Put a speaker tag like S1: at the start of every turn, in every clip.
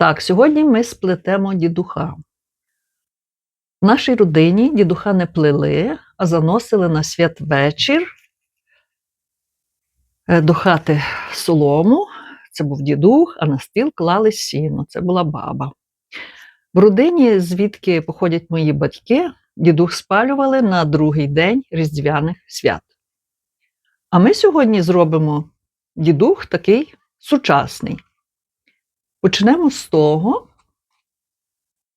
S1: Так, сьогодні ми сплетемо дідуха. В нашій родині дідуха не плели, а заносили на святвечір е, до хати солому. Це був дідух, а на стіл клали сіно. Це була баба. В родині, звідки походять мої батьки, дідух спалювали на другий день Різдвяних свят. А ми сьогодні зробимо дідух такий сучасний. Почнемо з того,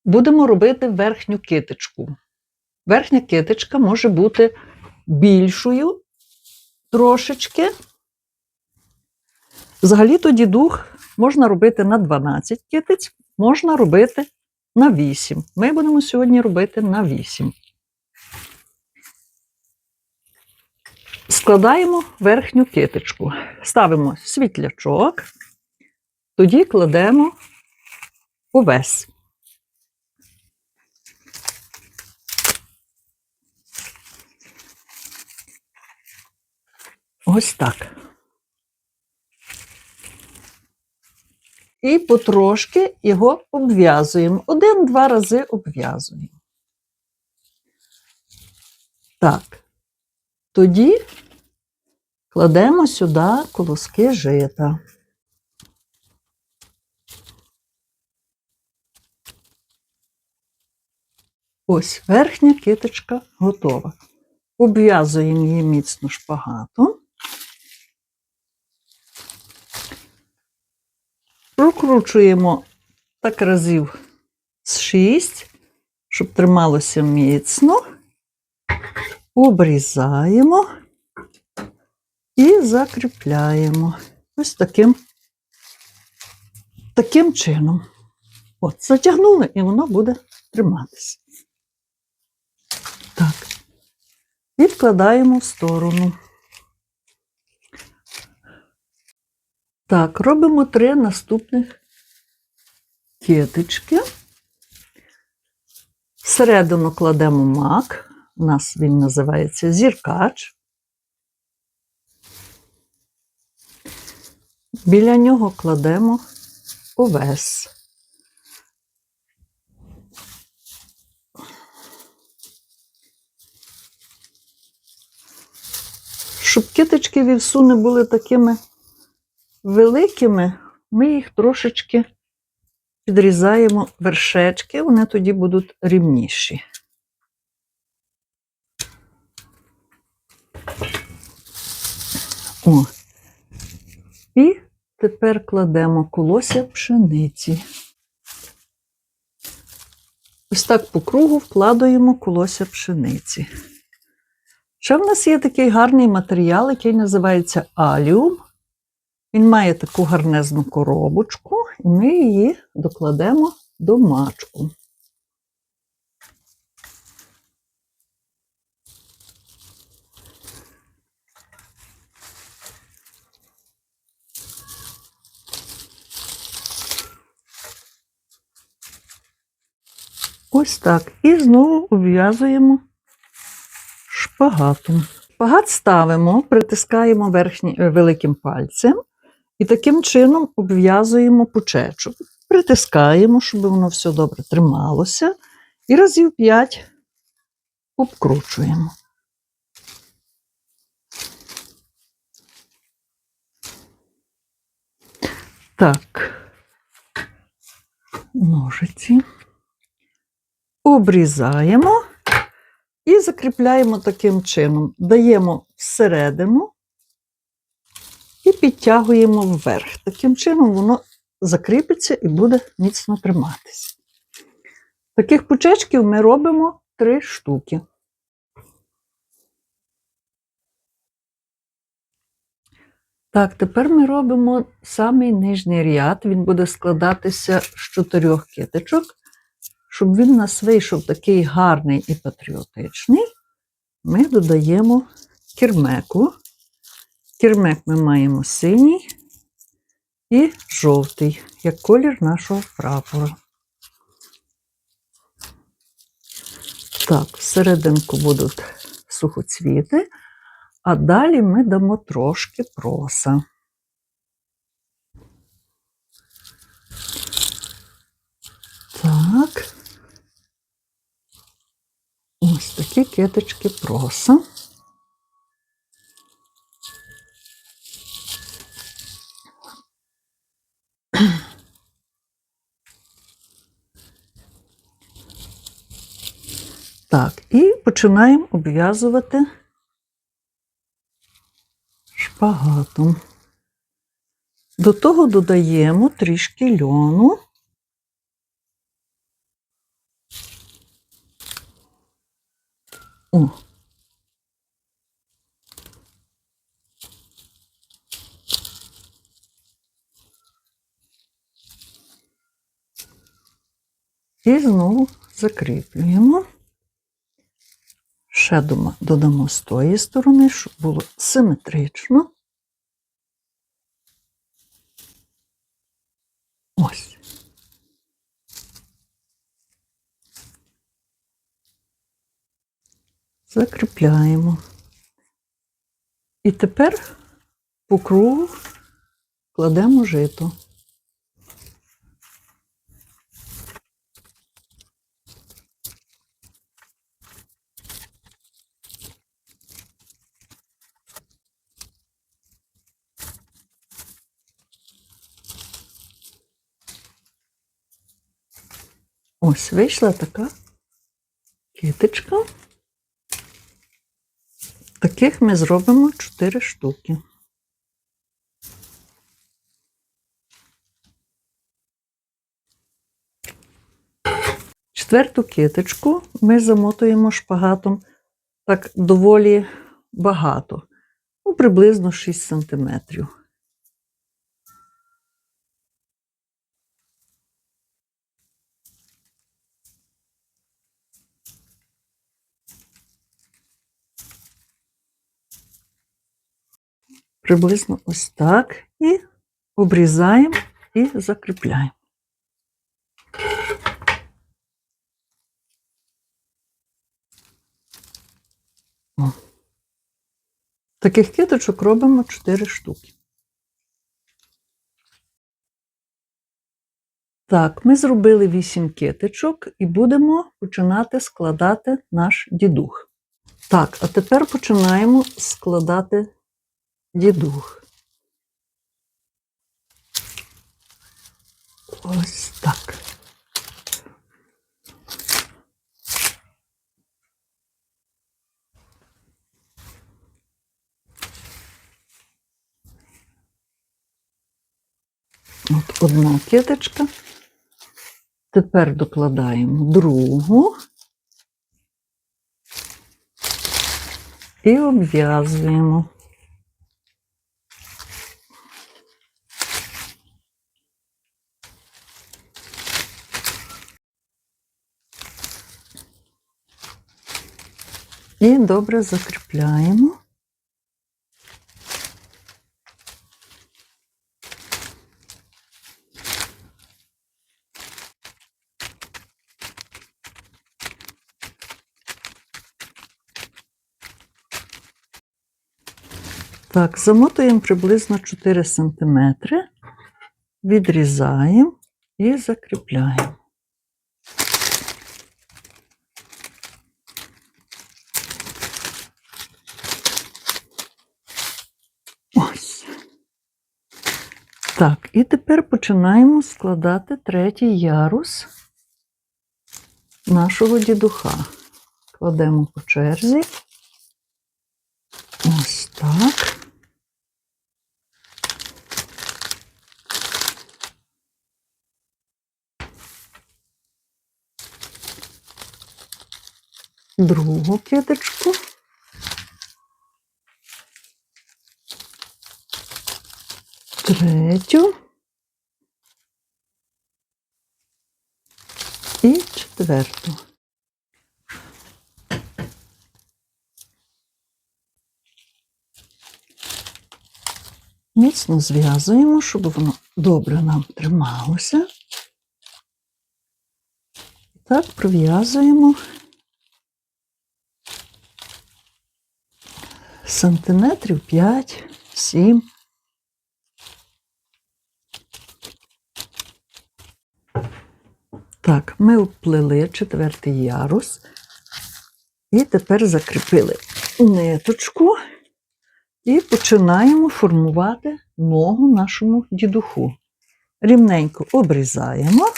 S1: будемо робити верхню китичку. Верхня китичка може бути більшою трошечки. Взагалі-то дідух можна робити на 12 китиць, можна робити на 8. Ми будемо сьогодні робити на 8. Складаємо верхню китичку. Ставимо світлячок, тоді кладемо увесь. Ось так. І потрошки його обв'язуємо. Один-два рази обв'язуємо. Так. Тоді кладемо сюди колоски жита. Ось верхня киточка готова. Обв'язуємо її міцно шпагатом. Прокручуємо так разів з 6, щоб трималося міцно. Обрізаємо і закріпляємо. Ось таким, таким чином. От, затягнули, і воно буде триматися. Так. Відкладаємо в сторону. Так, робимо три наступних китички. Всередину кладемо мак. У нас він називається зіркач. Біля нього кладемо овес. Щоб китички вівсу не були такими великими, ми їх трошечки підрізаємо вершечки, вони тоді будуть рівніші. О. І тепер кладемо колося пшениці. Ось так по кругу вкладаємо колося пшениці. Ще в нас є такий гарний матеріал, який називається аліум. Він має таку гарнезну коробочку, і ми її докладемо до мачку. Ось так. І знову ув'язуємо шпагатом. Шпагат ставимо, притискаємо верхні, е, великим пальцем і таким чином обв'язуємо пучечок. Притискаємо, щоб воно все добре трималося. І разів 5 обкручуємо. Так, ножиці. Обрізаємо і закріпляємо таким чином. Даємо всередину і підтягуємо вверх. Таким чином воно закріпиться і буде міцно триматися. Таких пучечків ми робимо три штуки. Так, тепер ми робимо самий нижній ряд. Він буде складатися з чотирьох китичок. Щоб він нас вийшов такий гарний і патріотичний, ми додаємо кірмеку. Кірмек ми маємо синій і жовтий, як колір нашого прапора. Так, всерединку будуть сухоцвіти, а далі ми дамо трошки проса. Так. Ось такі киточки проса. Так, і починаємо обв'язувати шпагатом. До того додаємо трішки льону. О. І знову закріплюємо. Ще додамо з тої сторони, щоб було симетрично. Ось. Закріпляємо. І тепер по кругу кладемо жито. Ось вийшла така китичка. Таких ми зробимо 4 штуки. Четверту киточку ми замотуємо шпагатом так доволі багато, ну, приблизно 6 сантиметрів. Приблизно ось так. І обрізаємо і закріпляємо. О. Таких киточок робимо 4 штуки. Так, ми зробили 8 киточок і будемо починати складати наш дідух. Так, а тепер починаємо складати дідух. Ось так. От одна киточка. Тепер докладаємо другу і обв'язуємо. І добре закріпляємо. Так, замотуємо приблизно 4 см, відрізаємо і закріпляємо. Так, і тепер починаємо складати третій ярус нашого дідуха. Кладемо по черзі. Ось так. Другу киточку. Третю. І четверту. Міцно зв'язуємо, щоб воно добре нам трималося. Так, пров'язуємо сантиметрів 5-7. Так, ми обплели четвертий ярус. І тепер закріпили ниточку і починаємо формувати ногу нашому дідуху. Рівненько обрізаємо.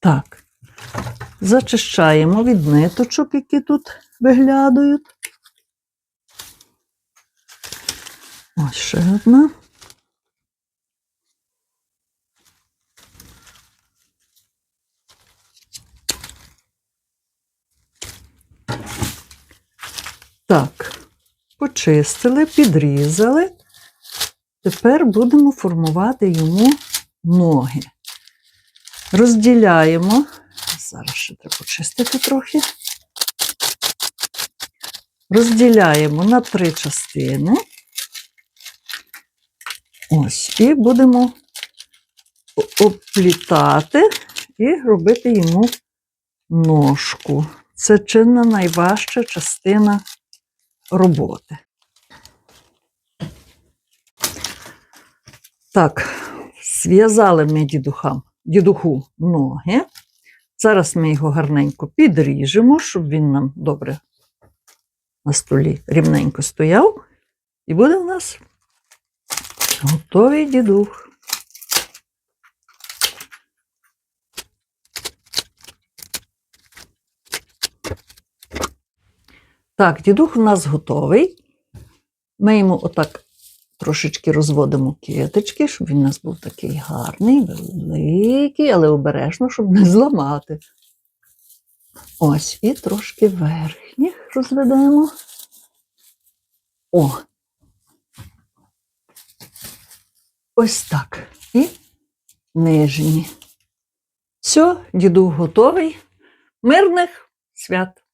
S1: Так, зачищаємо від ниточок, які тут виглядають. Ось ще одна. Так, почистили, підрізали. Тепер будемо формувати йому ноги. Розділяємо. Зараз ще треба почистити трохи. Розділяємо на три частини. Ось, і будемо оплітати і робити йому ножку. Це чинна найважча частина роботи. Так, зв'язали ми дідухам, дідуху ноги. Зараз ми його гарненько підріжемо, щоб він нам добре на столі рівненько стояв. І буде в нас готовий дідух. Так, дідух у нас готовий. Ми йому отак трошечки розводимо китички, щоб він у нас був такий гарний, великий, але обережно, щоб не зламати. Ось, і трошки верхніх розведемо. О. Ось так. І нижні. Все, дідух готовий. Мирних свят!